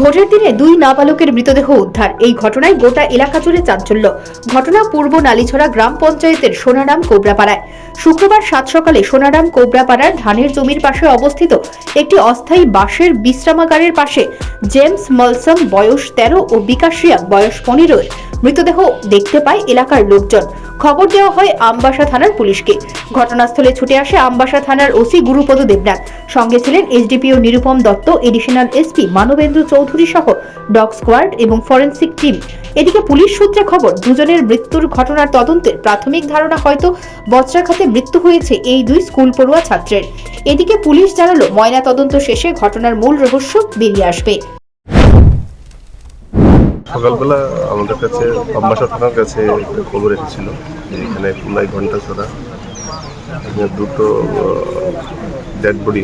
ভোটের দিনে দুই নাবালকের মৃতদেহ উদ্ধার। এই ঘটনায় গোটা এলাকা জুড়ে চাঞ্চল্য। ঘটনা পূর্ব নালিছড়া গ্রাম পঞ্চায়েতের সোনারাম কোবরাপাড়ায়। শুক্রবার সাত সকালে সোনারাম কোবরাপাড়ার ধানের জমির পাশে অবস্থিত একটি অস্থায়ী বাসের বিশ্রামাগারের পাশে জেমস মলসম বয়স তেরো ও বিকাশ রিয়া বয়স পনেরো মৃতদেহ দেখতে পায় এলাকার লোকজন। খবর দেওয়া হয় আমবাসা থানার পুলিশকে। ঘটনাস্থলে ছুটে আসে আমবাসা থানার ওসি গুরুপদ দেবনাথ। সঙ্গে ছিলেন SDPO Nirupam Dutta, additional SP Manabendra Chowdhury সহ ডগ স্কোয়াড এবং ফরেন্সিক টিম। এদিকে পুলিশ সূত্রে খবর, দুজনের মৃত্যুর ঘটনার তদন্তের প্রাথমিক ধারণা হয়তো বজ্রাঘাতে মৃত্যু হয়েছে এই দুই স্কুল পড়ুয়া ছাত্রের। এদিকে পুলিশ জানালো ময়না তদন্ত শেষে ঘটনার মূল রহস্য বেরিয়ে আসবে। সকালবেলা আমাদের কাছে আম্বাসা থানার কাছে একটা খবর এসেছিল যে এখানে প্রায় ঘণ্টা ছড়া দুটো dead body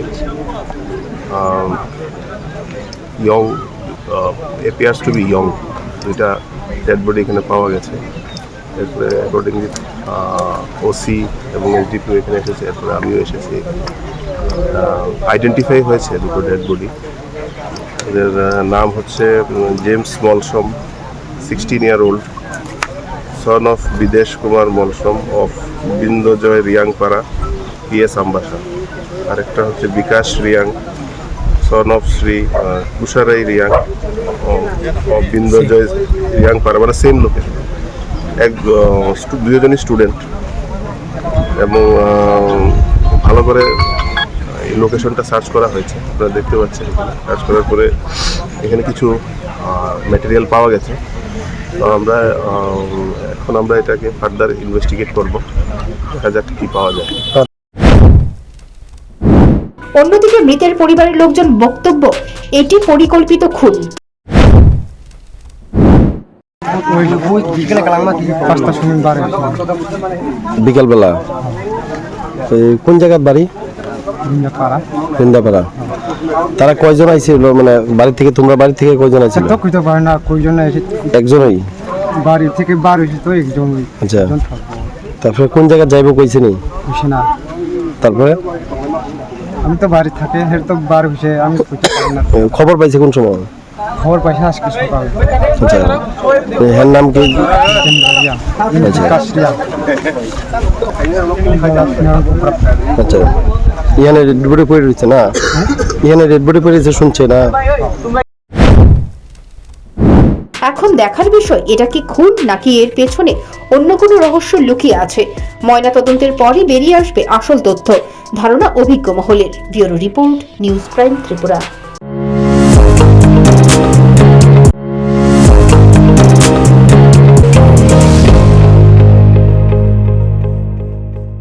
young appears to be young দুইটা ডেড বডি এখানে পাওয়া গেছে। এরপরে অ্যাকর্ডিংলি ওসি এবং এসডিপিও এখানে এসেছে, এরপরে আমিও এসেছি। আইডেন্টিফাই হয়েছে দুটো ডেড বডি এদের নাম হচ্ছে James Molsom, sixteen year old. Son of Bidesh Kumar Molsom of Bindjoy Riangpara PS Ambassa আরেকটা হচ্ছে Bikash Reang son of Shri Kusharai Reang of Bindjoy Riangpara মানে সেম লোকেশন এক দুজনই স্টুডেন্ট এবং ভালো করে লোকেশনটা সার্চ করা হয়েছে। আপনারা দেখতে পাচ্ছেন সার্চ করার পরে এখানে কিছু ম্যাটেরিয়াল পাওয়া গেছে। তো আমরা আহ, এখন আমরা এটাকে ফার্দার ইনভেস্টিগেট করব। দেখা যাক কী পাওয়া যায়। অন্যদিকে মৃতের পরিবারের লোকজন বক্তব্য এটি পরিকল্পিত খুন। বিকালবেলা। কোন জায়গার বাড়ি? বৃন্দাপাড়া তারা কয়জন আইছিল মানে বাড়ি থেকে তোমরা বাড়ি থেকে কয়জন আইছিল? তো কইতে পারে না কইজন এসে একজনই? বাড়ি থেকে বার হয়েছে তো একজন আচ্ছা তারপরে কোন জায়গায় যাইবো কইছে নি? হয়েছে না। তারপরে? আমি তো বাড়ি থাকে হের তো বার হয়েছে আমি কইতে পারি না। খবর পাইছে কোন সময়? খবর পাইছে আজকে সকালে। আচ্ছা। এ, নাম কি? আচ্ছা। আচ্ছা রেড বডি পড়ে রয়েছে না? ইয়ানে রেড বডি পড়ে রয়েছে শুনছে না? এখন দেখার বিষয়, এটা কি খুন নাকি এর পেছনে অন্য কোনো রহস্য লুকিয়ে আছে? ময়না তদন্তের পরই বেরিয়ে আসবে আসল তথ্য। ধারণা অভিজ্ঞ মহলের। Bureau report, news prime Tripura.